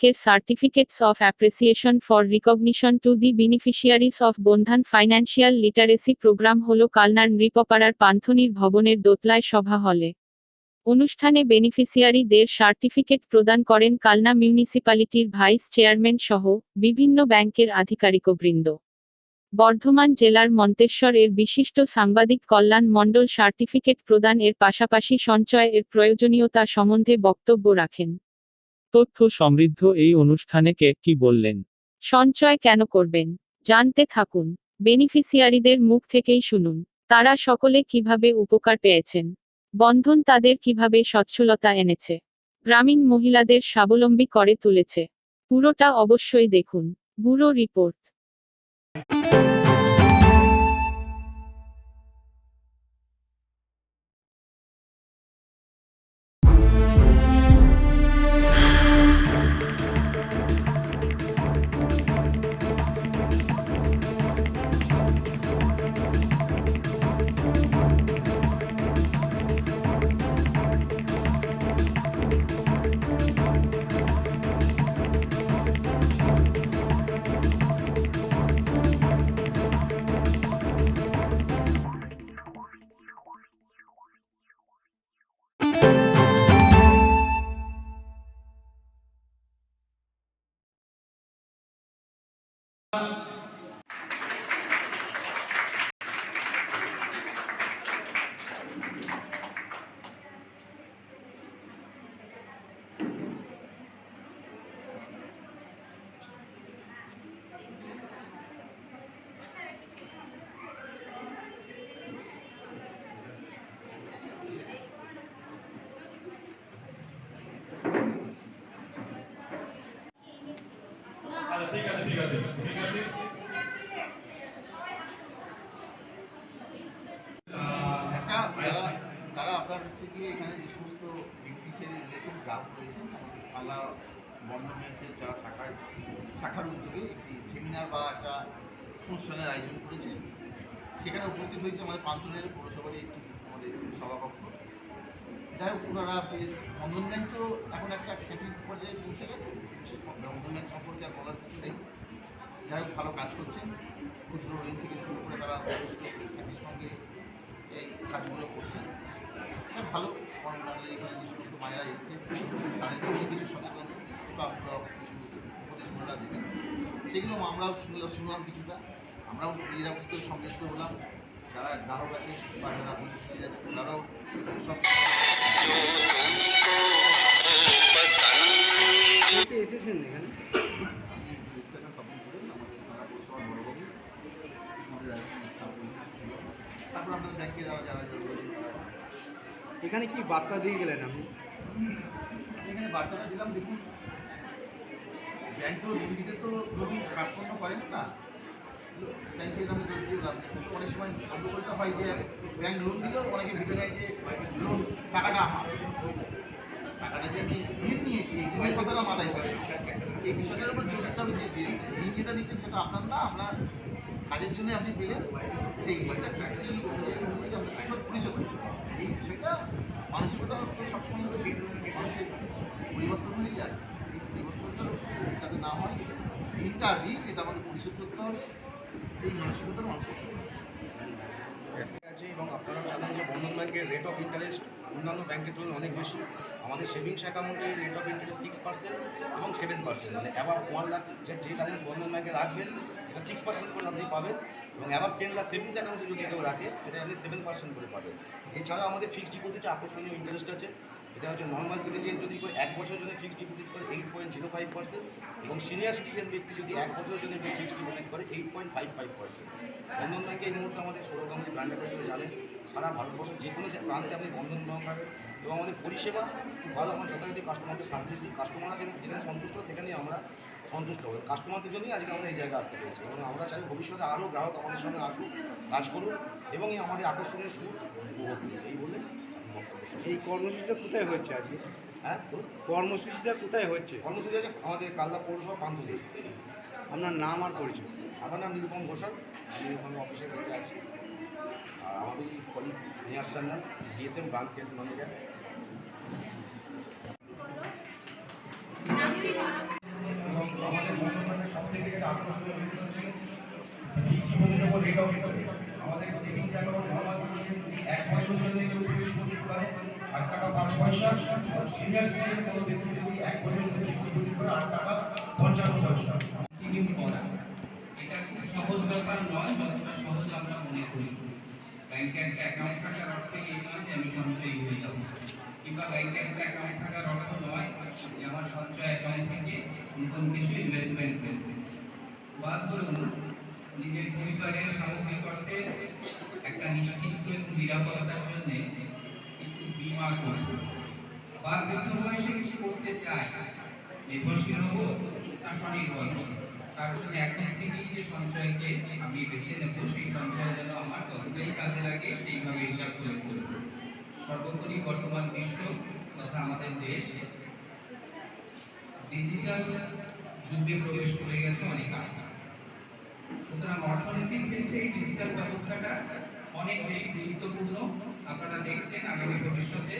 ব্যাংকের certificates of appreciation for recognition to the beneficiaries of Bandhan financial literacy program হল কালনার নৃপপাড়ার পান্থনির ভবনের দোতলায় সভা হলে। অনুষ্ঠানে বেনিফিশিয়ারিদের সার্টিফিকেট প্রদান করেন কালনা মিউনিসিপ্যালিটির ভাইস চেয়ারম্যান সহ বিভিন্ন ব্যাংকের আধিকারিকবৃন্দ। বর্ধমান জেলার মন্তেশ্বর এর বিশিষ্ট সাংবাদিক কল্যাণ মণ্ডল সার্টিফিকেট প্রদান এর পাশাপাশি সঞ্চয় এর প্রয়োজনীয়তা সম্বন্ধে বক্তব্য রাখেন। তথ্য সমৃদ্ধ এই অনুষ্ঠানে কে কি বললেন? সঞ্চয় কেন করবেন? জানতে থাকুন। বেনিফিসিয়ারিদের মুখ থেকেই শুনুন। তারা সকলে কীভাবে উপকার পেয়েছেন? বন্ধন তাদের কীভাবে সচ্ছলতা এনেছে? গ্রামীণ মহিলাদের স্বাবলম্বী করে তুলেছে? পুরোটা অবশ্যই দেখুন। Bureau report. আপনার হচ্ছে কি এখানে যে সমস্ত বেনিফিশিয়ারি রয়েছেন গ্রাহক রয়েছেন পালা বন্ধন ব্যাংকের যারা শাখার শাখার উদ্যোগে একটি সেমিনার বা একটা অনুষ্ঠানের আয়োজন করেছে। সেখানে উপস্থিত হয়েছে আমাদের পাঞ্চলের পৌরসভার একটি আমাদের সভাকক্ষ। যাই হোক, ওনারা বেশ বন্ধন ব্যাংক তো এখন একটা খ্যাতির পর্যায়ে পৌঁছে গেছে। সে বন্ধন ব্যাংক সম্পর্কে আর বলার কিছু নেই। যাই হোক, ভালো কাজ করছেন। ক্ষুদ্র ঋণ থেকে শুরু করে তারা খ্যাতির সঙ্গে এই কাজগুলো করছেন। ভালো। কর্মকাণ্ডে এখানে যে সমস্ত মায়েরা এসছে তাদেরকেও যে কিছু সচেতন বা কিছু উপদেশগুলো দেবেন সেগুলো আমরাও শুনলাম শুনলাম কিছুটা। আমরাও নিজেরা বুঝতে সমৃদ্ধ হলাম। যারা গ্রাহক আছে বা যারা বেনিফিসিয়ারি আছে ওনারাও সব এসেছেন এখানে? আপনি ডিসকাশন তখন আমাদের পৌরসভার বড়বাবু। সেগুলো। তারপর আপনাদের ব্যাংকে যারা যারা যারা এখানে কি বার্তা দিয়ে গেলেন আপনি? এখানে বার্তাটা দিলাম, দেখুন। ব্যাংক তো ঋণ দিতে তো ধরুন কার্পণ্য করেন না। ব্যাংকের নামে দোষ দিয়ে লাভ নেই। কিন্তু অনেক সময় গন্ডগোলটা হয় যে ব্যাংক লোন দিলেও অনেকে ভেবে নেয় যে লোন, টাকাটা আমার। টাকাটা যে আমি ঋণ নিয়েছি, এই ঋণের কথাটা মাথায় থাকে। এই বিষয়টার উপর জোর দিতে হবে যে যে ঋণ যেটা নিচ্ছে সেটা আপনার না, আপনার কাজের জন্য আপনি পেলেন। সেই ঋণটা কিস্তি অনুযায়ী অনুযায়ী আপনি পরিশোধ করবেন। এই বিষয়টা মানসিকতা সবসময় মানুষের পরিবর্তন হয়ে যায়। এই পরিবর্তনটা যাতে না হয় ঋণটা ঋণ এটা আমাকে পরিশোধ করতে হবে। এই মানসিকতার মানুষের আছে, এবং আপনারা জানেন যে বন্ধন ব্যাংকের রেট অফ ইন্টারেস্ট অন্যান্য ব্যাংকের তুলনায় অনেক বেশি। আমাদের সেভিংস অ্যাকাউন্টের rate of interest six percent এবং সেভেন পার্সেন্ট মানে অ্যাবাভ ওয়ান লাখ যে ব্যালেন্স বন্ধন ব্যাংকে রাখবেন, এটা সিক্স পার্সেন্ট করে আপনি পাবেন। এবং অ্যাবাভ টেন লাখ সেভিংস অ্যাকাউন্টে যদি কেউ রাখে, সেটা আপনি সেভেন পার্সেন্ট করে পাবেন। এছাড়াও আমাদের ফিক্সড ডিপোজিটে আকর্ষণীয় ইন্টারেস্ট আছে। এটা হচ্ছে নর্মাল সিটিজেন যদি এক বছরের জন্য ফিক্সড ডিপোজিট করে eight point zero five percent এবং সিনিয়র সিটিজেন ব্যক্তি যদি এক বছরের জন্য ফিক্সড ডিপোজিট করে eight point five five percent Bandhan ব্যাংকে এই মুহূর্তে আমাদের ষোলো কোম্পানি ব্র্যান্ড হিসেবে জানেন সারা ভারতবর্ষের যে কোনো প্রান্তে আপনি বন্ধন ব্যাংক পাবেন এবং আমাদের পরিষেবা ভালো, আমরা যথারীতি কাস্টমারকে সার্ভিস দিই। কাস্টমাররা যেখানে সন্তুষ্ট সেখানেই আমরা সন্তুষ্ট হব। কাস্টমারদের জন্যই আজকে আমরা এই জায়গায় আসতে পেরেছি এবং আমরা চাই ভবিষ্যতে আরও গ্রাহক আমাদের সঙ্গে আসুক, কাজ করুক এবং এই আমাদের আকর্ষণীয় করুন। এই বলে আমি বক্তব্য শেষ করছি। এই কর্মসূচিটা কোথায় হচ্ছে আজকে? হ্যাঁ? কর্মসূচিটা কোথায় হচ্ছে কর্মসূচি আছে আমাদের কালদা পৌরসভা পান্তুলি আপনার নাম আর পরিচয়। আমার নাম নিরুপম ঘোষাল। আমি ওখানে অফিসের মধ্যে আছি। আর আমাদের colleague Niyar Sanyal DSM branch sales manager আমাদের সব থেকে আকর্ষণীয় হচ্ছে আমাদের সেভিংস অ্যাকাউন্ট ন মাস এক বছরের জন্য কেউ ফিফটি করতে পারে। আট টাকা পাঁচ পয়সা। সিনিয়র সিটিজেন কোনো ব্যক্তি যদি এক বছরের জন্য ফিফটি করতে পারে, আট টাকা পঞ্চান্ন পয়সা। কন্টিনিউ করা? এটা খুব সহজ ব্যাপার নয়, যতটা সহজ আমরা মনে করি। ব্যাংকে একটা অ্যাকাউন্ট থাকার অর্থ এই নয় যে আমি সঞ্চয়ী হয়ে যাব। কিংবা ব্যাংকে একটা অ্যাকাউন্ট থাকার অর্থ নয় যে আমার সঞ্চয় অ্যাকাউন্ট থেকে নতুন কিছু ইনভেস্টমেন্ট করবে বা ধরুন নিজের পরিবারের সামগ্রিক অর্থে একটা নিশ্চিত নিরাপত্তার জন্য কিছু বীমা করবে। বা বৃদ্ধ বয়সে কিছু করতে চায় নির্ভরশীল হব না স্বনির্ভর তার জন্য এখন থেকেই যে সঞ্চয়কে আমি বেছে নেব, সেই সঞ্চয় যেন আমার ততটাই কাজে লাগে সেইভাবে হিসাব করে করব। সর্বোপরি বর্তমান বিশ্ব তথা আমাদের দেশ ডিজিটাল যুগে প্রবেশ করে গেছে অনেক আগে। সুতরাং অর্থনীতির ক্ষেত্রে এই ডিজিটাল ব্যবস্থাটা অনেক বেশি গুরুত্বপূর্ণ আপনারা দেখছেন আগামী ভবিষ্যতে।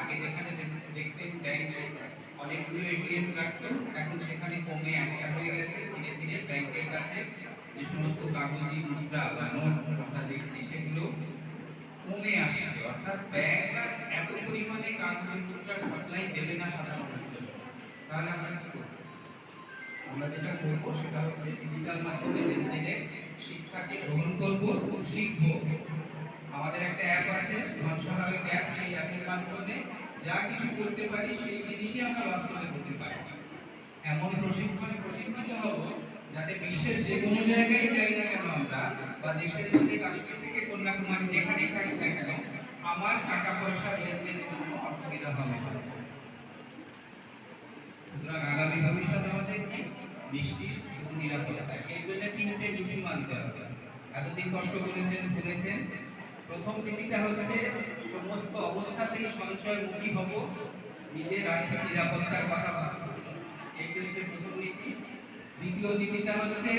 আগে যেখানে দেখতেন ব্যাংক অনেকগুলো এটিএম রাখতো এখন সেখানে কমে একটা হয়ে গেছে। ধীরে ধীরে ব্যাংকের কাছে যে সমস্ত কাগজি, মুদ্রা বা নোট আমরা দেখছি, সেগুলো কমে আসছে। অর্থাৎ ব্যাংক এত পরিমাণে কাগজি, মুদ্রার সাপ্লাই দেবে না সাধারণ অঞ্চলে তাহলে আমরা কি করব? আমরা যেটা করব সেটা হচ্ছে ডিজিটাল মাধ্যমে লেনদেনে শিক্ষাকে গ্রহণ করব, শিখব। আমাদের একটা অ্যাপ আছে ধনসহায়ক অ্যাপ সেই অ্যাপের মাধ্যমে যা কিছু করতে পারি সেই জিনিসই আমরা বাস্তবে করতে পারছি। এমন প্রশিক্ষণে প্রশিক্ষিত হব যাতে বিশ্বের যে কোনো জায়গায় যাই না কেন আমরা, বা দেশের মধ্যে কাশ্মীর থেকে কন্যাকুমারী যেখানেই থাকি না কেন, আমার টাকা পয়সার লেনদেনে কোনো অসুবিধা হবে না। সুতরাং আগামী ভবিষ্যতে আমাদের কি বৃষ্টি নিরাপত্তা এর জন্য তিনটে নীতি মানতে হবে। এতদিন কষ্ট করেছেন, শুনেছেন। প্রথম নীতিটা হচ্ছে সমস্ত অবস্থাতেই সঞ্চয়মুখী হব, নিজের আর্থিক নিরাপত্তার কথা ভাবব এইটি হচ্ছে প্রথম নীতি। দ্বিতীয় নীতিটা হচ্ছে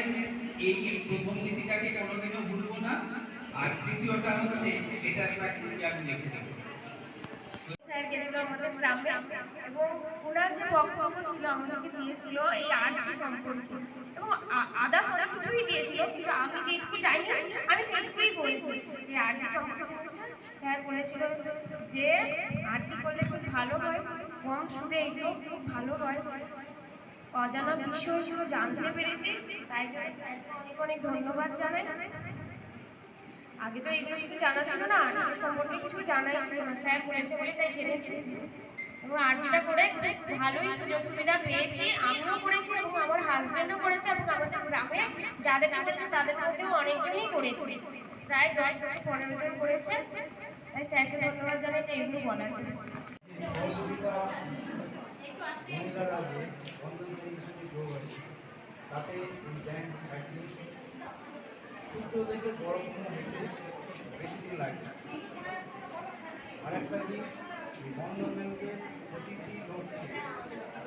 এই প্রথম নীতিটাকে কোনোদিনও ভুলবো না। আর তৃতীয়টা হচ্ছে এটার প্র্যাকটিসে আমি লিখে দেবো। আমাদের গ্রামে এবং ওনার যে বক্তব্য ছিল, আমাদেরকে দিয়েছিল এই আর্টটি সম্পর্কে। এবং আদার্স অনেক কিছুই দিয়েছিল, কিন্তু আমি যেটুকু জানি, আমি সেটুকুই বলছি। এই আর্টটি সম্পর্কে স্যার বলেছিল যে আর্টটি করলে খুব ভালো হয়, কম সুদে এগুলো খুব ভালো হয়। অজানা বিষয়গুলো জানতে পেরেছি, তাই জন্য অনেক অনেক ধন্যবাদ জানাই। আগে তো এগুলো কিছু জানা ছিল না আর্ট সম্পর্কে কিছু জানাই ছিল না। স্যার বলেছে বলে তাই জেনেছি। এবং আর্টটা করে ভালোই সুযোগ সুবিধা পেয়েছি। আমিও করেছি এবং আমার হাজব্যান্ডও করেছে এবং আমাদের গ্রামে যাদের করেছে তাদের মধ্যেও অনেকজনই করেছে। প্রায় দশ দশ পনেরো জন করেছে। তাই স্যারকে ধন্যবাদ জানাই যে এগুলো বলার জন্য সহযোগিতা মহিলারা যে বন্ধন ব্যাংকের সাথে যোগ আছে তাতে এই ব্যাংক একদিন ক্ষুদ্র থেকে বড় কোনো হতে বেশি দিন লাগে না আর একটা দিক এই বন্ধন ব্যাংকের প্রতিটি লোককে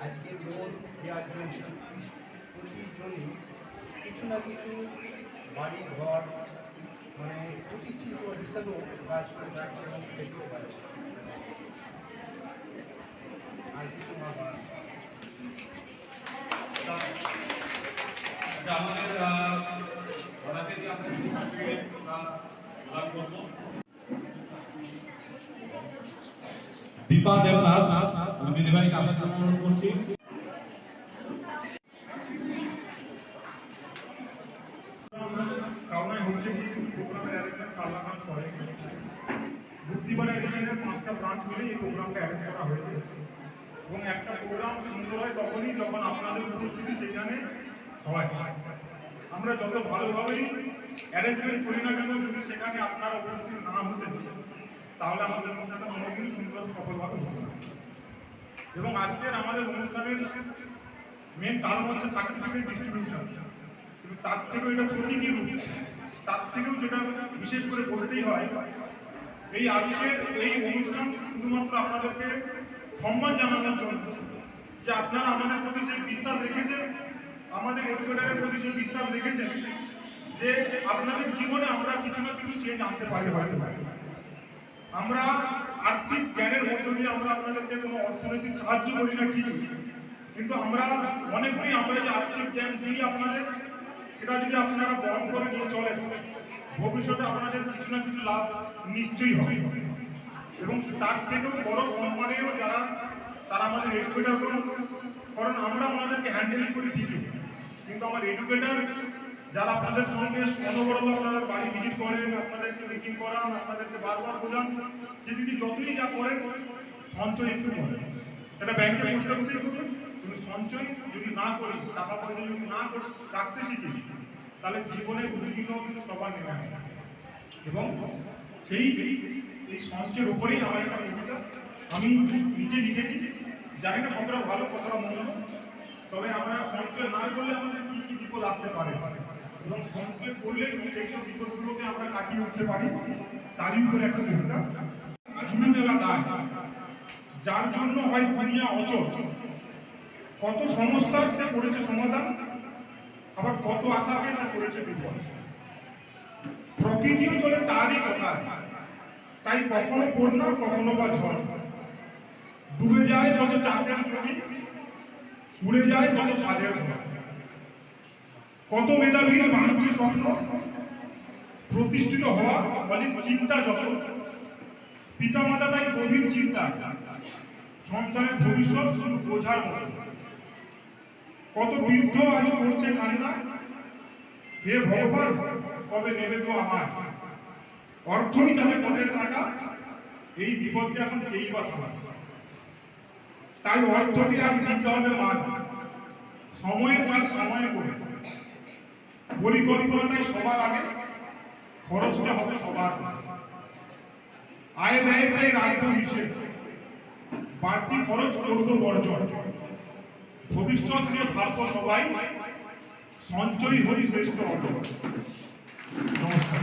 আজকে লোন দেওয়ার জন্য প্রতিজনই কিছু না কিছু বাড়ি ঘর মানে প্রতিষ্ঠিত হিসাবেও কাজ করে যাচ্ছে এবং খেতেও পাচ্ছে আর কিছু না বলার নেই। এটা আমাদের দীপা দেবনাথ, আমি দিদিভাইকে আপনাদের অনুরোধ করছি। পাঁচটা ব্রাঞ্চ মিলে প্রোগ্রামটা অ্যারেঞ্জ করা হয়েছে। এবং একটা প্রোগ্রাম সুন্দর হয় তখনই যখন আপনাদের উপস্থিতি সেখানে হয়। আমরা যত ভালোভাবেই অ্যারেঞ্জমেন্ট করি না কেন, যদি সেখানে আপনারা উপস্থিত না হতেন, তাহলে আমাদের অনুষ্ঠানটা কোনোদিনই সুন্দর, সফলভাবে হতো না। এবং আজকের আমাদের অনুষ্ঠানের মেন কারণ হচ্ছে সার্টিফিকেট ডিস্ট্রিবিউশন কিন্তু তার থেকেও এটা প্রতীকী রূপ। তার থেকেও যেটা বিশেষ করে বলতেই হয়, এই আজকের এই অনুষ্ঠান শুধুমাত্র আপনাদেরকে সম্মান জানানোর জন্য, যে আপনারা আমাদের প্রতি সেই বিশ্বাস রেখেছেন আমাদের এডুকেটারের প্রতি সেই বিশ্বাস রেখেছেন, যে আপনাদের জীবনে আমরা কিছু না কিছু চেঞ্জ আনতে পারি হয়তো। আমরা আর্থিক জ্ঞানের মধ্য দিয়ে আমরা আপনাদেরকে কোনো অর্থনৈতিক সাহায্য করি না ঠিকই, কিন্তু আমরা মনে করি আমরা যে আর্থিক জ্ঞান দিই আপনাদের, সেটা যদি আপনারা বহন করে নিয়ে চলেন, ভবিষ্যতে আপনাদের কিছু না কিছু লাভ নিশ্চয়ই হবে। এবং তার থেকেও বড় সম্মানীয় যারা, তারা আমাদের এডুকেটার কারণ আমরা ওনাদেরকে হ্যান্ডেল করি ঠিকই। কিন্তু আমার এডুকেটার যারা আপনাদের সঙ্গে অনবরত আপনারা বাড়ি ভিজিট করেন, আপনাদেরকে মিটিং করান, আপনাদেরকে বারবার বোঝান, যে দিদি যতই যা করেন, সঞ্চয় একটু করেন। সেটা ব্যাংকে পোস্ট অফিসেই করুন। তুমি সঞ্চয় যদি না করি টাকা পয়সা যদি না করে রাখতে শিখি তাহলে জীবনে উদ্বিগ্ন কিন্তু সবার নেমে আসে। এবং সেই এই সঞ্চয়ের উপরেই আমার একটা আমি নিজে লিখেছি। জানি না কতটা ভালো, কতটা মন্দ। তবে আমরা সঞ্চয় না করলে আমাদের কি কি বিপদ আসতে পারে? এবং সঞ্চয় করলে সেই সব বিপদগুলোকে আমরা কাটিয়ে উঠতে পারি? তারই উপরে একটা দায়। যার জন্য হয় দুনিয়া অচল। কত সমস্যার সে করেছে সমাধান, আবার কত আশাকে সে করেছে বিফল প্রকৃতিও চলে তারই কথা তাই কখনো বন্যা কখনো বা ঝড়। ডুবে যায় কত চাষের জমি উড়ে যায় কত সাজের কত মেধাবীর ভাঙছে স্বপ্ন প্রতিষ্ঠিত হওয়া অনেক চিন্তা যত। পিতা মাতা তাই গভীর চিন্তা। সন্তানের ভবিষ্যৎ শুধু বোঝার মতো। কত বৃদ্ধ আজ করছে কান্না। হে ভগবান, কবে নেবে তো আমার অর্থই যাবে পথের কাটা এই বিপদকে এখন কেই বা থামাবে? তাই অর্থকে আজ দিতে হবে সময়ের কাজ সময়ে করে পরিকল্পনাটাই সবার আগে, খরচটা হবে সবার আয় ব্যয় ব্যয়টাই রাখব হিসেব। বাড়তি খরচ করব বর্জন। ভবিষ্যৎ নিয়ে ভাববো সবাই সঞ্চয় হই শ্রেষ্ঠ অর্জন। নমস্কার।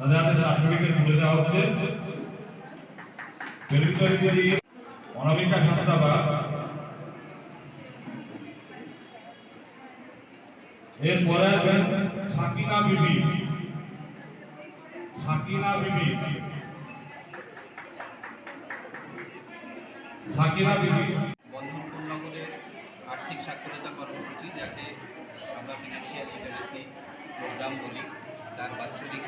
তাদের হাতে আর্থিক সাক্ষরতা কর্মসূচি যাকে আমরা ফিনান্সিয়াল লিটারেসি প্রোগ্রাম বলি তার বাৎসরিক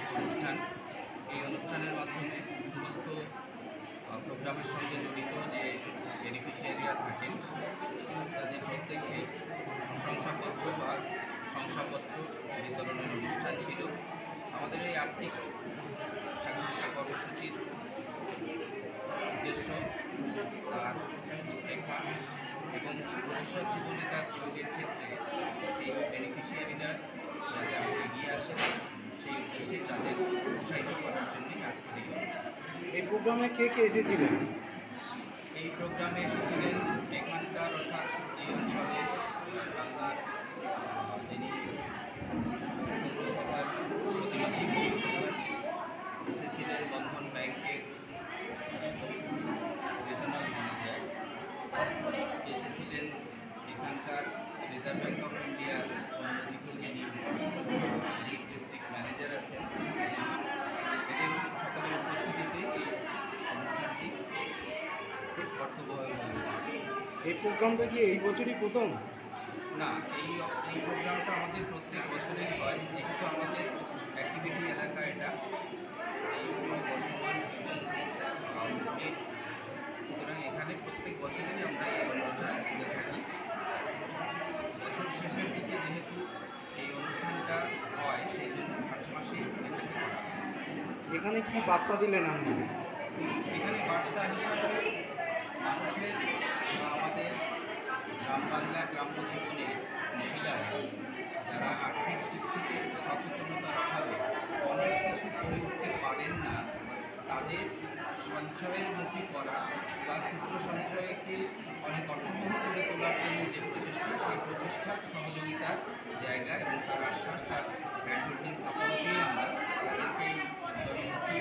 এই অনুষ্ঠানের মাধ্যমে সমস্ত প্রোগ্রামের সঙ্গে জড়িত যে বেনিফিশিয়ারিরা থাকেন, তাদের প্রত্যেককে শংসাপত্র বা শংসাপত্র বিতরণের অনুষ্ঠান ছিল। আমাদের এই আর্থিক সাক্ষরতা কর্মসূচির উদ্দেশ্য তার রূপরেখা এবং ভবিষ্যৎ জীবনে তার প্রয়োগের ক্ষেত্রে এই বেনিফিশিয়ারিরা যাতে আরও এগিয়ে আসে তাদের উৎসাহিত করার আজকের এই প্রোগ্রামে কে কে এসেছিলেন? এই প্রোগ্রামে এসেছিলেন এখানকার অর্থাৎ এই এসেছিলেন বন্ধন ব্যাংকের এসেছিলেন এখানকার রিজার্ভ ব্যাংক অফ ইন্ডিয়ার অন্যদিকে যিনি এই প্রোগ্রামটা কি এই বছরই প্রথম? না এই এই প্রোগ্রামটা আমাদের প্রত্যেক বছরেই হয়। যেহেতু আমাদের অ্যাক্টিভিটি এলাকা এটা এই বর্ধমান সুতরাং এখানে প্রত্যেক বছরই আমরা এই অনুষ্ঠান করে থাকি। বছর শেষের দিকে যেহেতু এই অনুষ্ঠানটা হয় সেই জন্য মার্চ মাসে এখানে কি বার্তা দিলেন আপনি? এখানে বার্তা হিসাবে মানুষের বা আমাদের গ্রাম বাংলা গ্রাম্য জীবনে মহিলারা যারা আর্থিক দিক থেকে সচেতনতার অভাবে অনেক কিছু করে উঠতে পারেন না, তাদের সঞ্চয়ের মুখী করা বা ক্ষুদ্র সঞ্চয়কে অনেক অর্থবহ করে তোলার জন্য যে প্রচেষ্টা, সেই প্রচেষ্টার সহযোগিতার জায়গা এবং তার আশ্বাস, তার হ্যান্ড হোল্ডিং সাপোর্ট দিয়ে আমরা তাদেরকে জনমুখী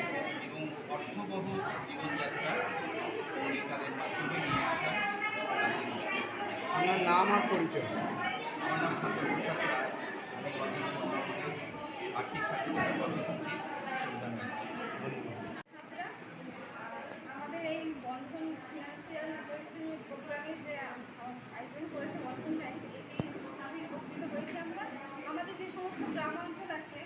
এবং অর্থবহ জীবনযাত্রা তাদের মাধ্যমে নিয়ে আসা। আপনার নাম আর পরিচয় আমার নাম সত্যপ্রসাদ রায়। আমি আর্থিক স্বাধীনতা কর্মসূচির প্রধান আমাদের এই বন্ধন ফিনান্সিয়াল লিটারেসি প্রোগ্রামে যে আয়োজন করেছে বন্ধন ব্যাংক এটি আমি উপকৃত হয়েছি আমরা আমাদের যে সমস্ত গ্রাম অঞ্চল আছে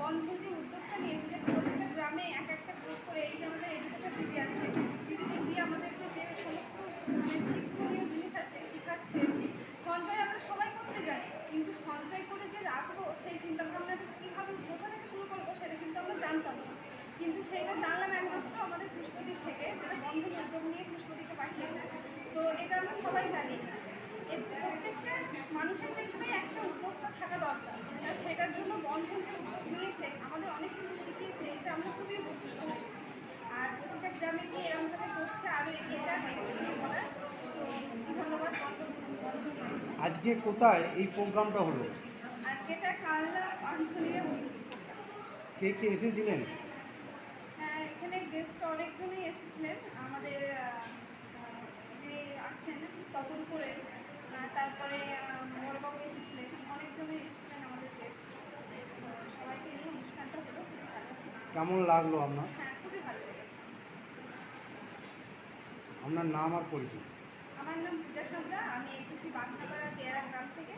বন্ধন যে উদ্যোগটা নিয়েছে যে প্রত্যেকটা গ্রামে এক একটা গ্রুপ করে এই যে আমাদের এডুকেটার দিদি আছে দিদিদের দিয়ে আমাদেরকে যে সমস্ত মানে শিক্ষণীয় জিনিস আছে শেখাচ্ছে সঞ্চয় আমরা সবাই করতে জানি কিন্তু সঞ্চয় করে যে রাখব সেই চিন্তাভাবনাটা কীভাবে কোথা থেকে শুরু করব সেটা কিন্তু আমরা জানতাম না কিন্তু সেটা জানলাম একমাত্র আমাদের পুষ্পদ্বীপ থেকে যেটা বন্ধন উদ্যোগ নিয়ে পুষ্পদ্বীপে পাঠিয়েছে তো এটা আমরা সবাই জানি এর প্রত্যেকটা মানুষের পেছনে একটা থাকা দরকার। সেটার জন্য বন্ধন নিয়েছে আমাদের অনেক কিছু শিখিয়েছে এটা আমরা খুবই উপকৃত হয়েছি। আর প্রত্যেকটা গ্রামে গিয়ে এরকমভাবে করছে আরও এগিয়ে তো ধন্যবাদ। আজকে কোথায় এই প্রোগ্রামটা হলো? আজকে এটা কালনা পান্থনীয় কে কে এসেছিলেন? হ্যাঁ এখানে গেস্ট অনেকজনই এসেছিলেন। আমাদের যে আছেন তপন করে আহ, তারপরে আহ, বড়বাবু এসেছিলেন অনেকজনই এসেছিলেন আমাদের গেস্ট সবাইকে নিয়ে অনুষ্ঠানটা হলো খুবই ভালো কেমন লাগল আপনার? হ্যাঁ আপনার নাম আর পরিচয়? আমার নাম পূজা সাঁতরা আমি এসএসসি বাগনাপাড়া কেয়ারা গ্রাম থেকে।